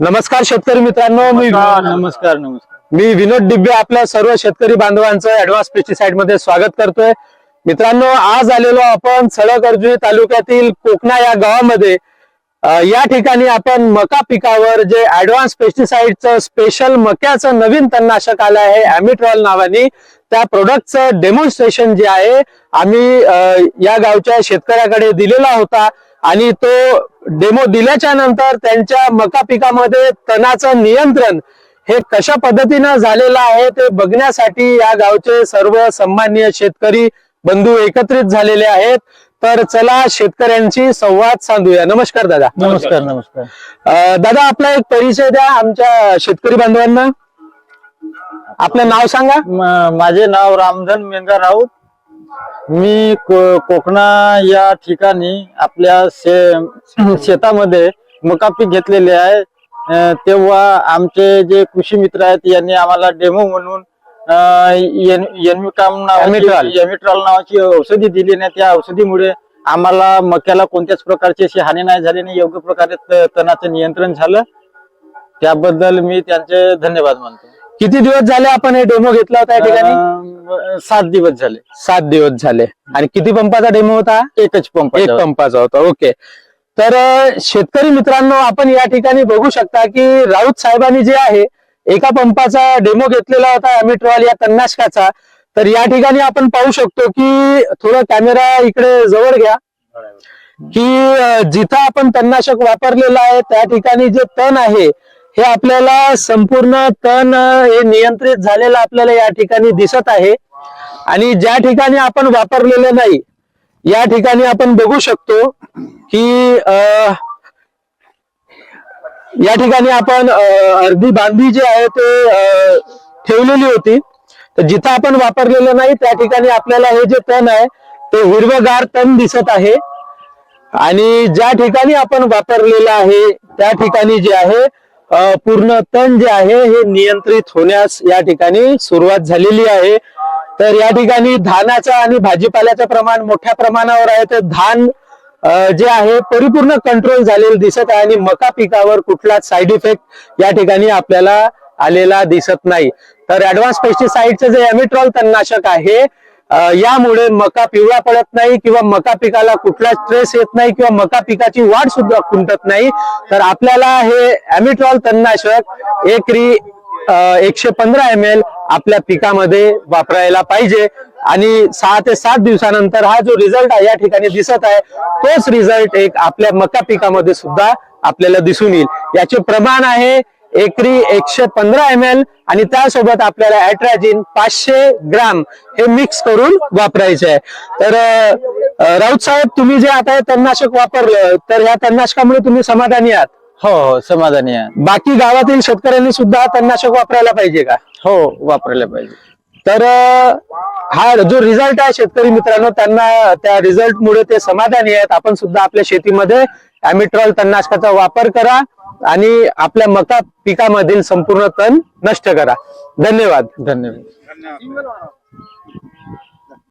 नमस्कार शेतकरी मित्रांनो मी नमस्कार नमस्कार मी विनोद डिब्बे आपल्या सर्व शेतकरी बांधवांचं ऍडव्हान्स पेस्टिसाइडमध्ये स्वागत करतोय. मित्रांनो आज आलेलो आपण सडक अर्जुनी तालुक्यातील कोकणा या गावामध्ये. या ठिकाणी आपण मका पिकावर जे ऍडव्हान्स पेस्टिसाइडचं स्पेशल मक्याचं नवीन तणनाशक आलं आहे अॅमिट्रॉल नावाने. त्या प्रोडक्टचं डेमॉन्स्ट्रेशन जे आहे आम्ही या गावच्या शेतकऱ्याकडे दिलेला होता. आणि तो डेमो दिल्याच्या नंतर त्यांच्या मका पिकामध्ये तणाचं नियंत्रण हे कशा पद्धतीनं झालेलं आहे ते बघण्यासाठी या गावचे सर्व सन्माननीय शेतकरी बंधू एकत्रित झालेले आहेत. तर चला शेतकऱ्यांशी संवाद साधूया. नमस्कार दादा. नमस्कार नमस्कार. दादा आपला एक परिचय द्या आमच्या शेतकरी बांधवांना. आपलं नाव सांगा. माझे नाव रामधन मेंगा राऊत. मी को- कोकणा या ठिकाणी आपल्या शे- शेतामध्ये मका पीक घेतलेले आहे. तेव्हा आमचे जे कृषी मित्र आहेत यांनी आम्हाला डेमो म्हणून एमिट्रॉल. नावाची औषधी दिली नाही. त्या औषधीमुळे आम्हाला मक्याला कोणत्याच प्रकारची अशी हानी नाही झाली नाही योग्य प्रकारे तणाचं नियंत्रण झालं. त्याबद्दल मी त्यांचे धन्यवाद मानतो. किती दिवस झाले आपण हे डेमो घेतला होता या ठिकाणी? अं, सात दिवस झाले. सात दिवस झाले. आणि किती पंपाचा डेमो होता? एकच पंप एक पंपाचा होता. ओके तर अं, शेतकरी मित्रांनो आपण या ठिकाणी बघू शकता की राऊत साहेबांनी जे आहे एका पंपाचा डेमो घेतलेला होता अमिट्रॉल या तन्नाशकाचा. तर या ठिकाणी आपण पाहू शकतो की थोडं कॅमेरा इकडे जवळ घ्या. की अं, जिथं आपण तणनाशक वापरलेलं आहे त्या ठिकाणी जे तण आहे हे आपल्याला संपूर्ण तण हे नियंत्रित झालेलं आपल्याला या ठिकाणी दिसत आहे. आणि ज्या ठिकाणी आपण वापरलेलं नाही या ठिकाणी आपण बघू शकतो की अं, या ठिकाणी आपण अर्धी बांधी जी आहे ते ठेवलेली होती. तर जिथं आपण वापरलेलं नाही त्या ठिकाणी आपल्याला हे जे तण आहे ते हिरवगार तण दिसत आहे. आणि ज्या ठिकाणी आपण वापरलेलं आहे त्या ठिकाणी जे आहे पूर्ण तण जे आहे हे नियंत्रित होण्यास या ठिकाणी सुरुवात झालेली आहे. तर या ठिकाणी धानाचा आणि भाजीपाल्याचं प्रमाण मोठ्या प्रमाणावर आहे. तर धान जे आहे परिपूर्ण कंट्रोल झालेलं दिसत आहे आणि मका पिकावर कुठलाच साईड इफेक्ट या ठिकाणी आपल्याला आलेला दिसत नाही. तर ऍडव्हान्स पेस्टिसाइडचं जे एमिट्रॉल तणनाशक आहे यामुळे मका पिवळा पडत नाही किंवा मका पिकाला कुठला स्ट्रेस येत नाही किंवा मका पिकाची वाढ सुद्धा खुंटत नाही. तर आपल्याला हे अमिट्रॉल तणनाशक एकरी एकशे पंधरा एम एल आपल्या पिकामध्ये वापरायला पाहिजे. आणि सहा ते सात दिवसानंतर हा जो रिझल्ट आहे या ठिकाणी दिसत आहे तोच रिझल्ट एक आपल्या मका पिकामध्ये सुद्धा आपल्याला दिसून येईल. याचे प्रमाण आहे एकरी एकशे पंधरा एम एल आणि त्यासोबत आपल्याला ॲट्रॅजिन पाचशे ग्राम हे मिक्स करून वापरायचे आहे. तर राऊत साहेब तुम्ही जे आता हे तणनाशक वापरलं तर या तणनाशकामुळे तुम्ही समाधानी आहात? हो हो समाधानी आहे. बाकी गावातील शेतकऱ्यांनी सुद्धा तणनाशक वापरायला पाहिजे का? हो वापरायला पाहिजे. तर हा जो रिझल्ट आहे शेतकरी मित्रांनो त्यांना त्या रिझल्टमुळे ते समाधानी आहेत. आपण सुद्धा आपल्या शेतीमध्ये ॲमिट्रॉल तणनाशकाचा वापर करा आणि आपल्या मका पिकामधील संपूर्ण तण नष्ट करा. धन्यवाद. धन्यवाद.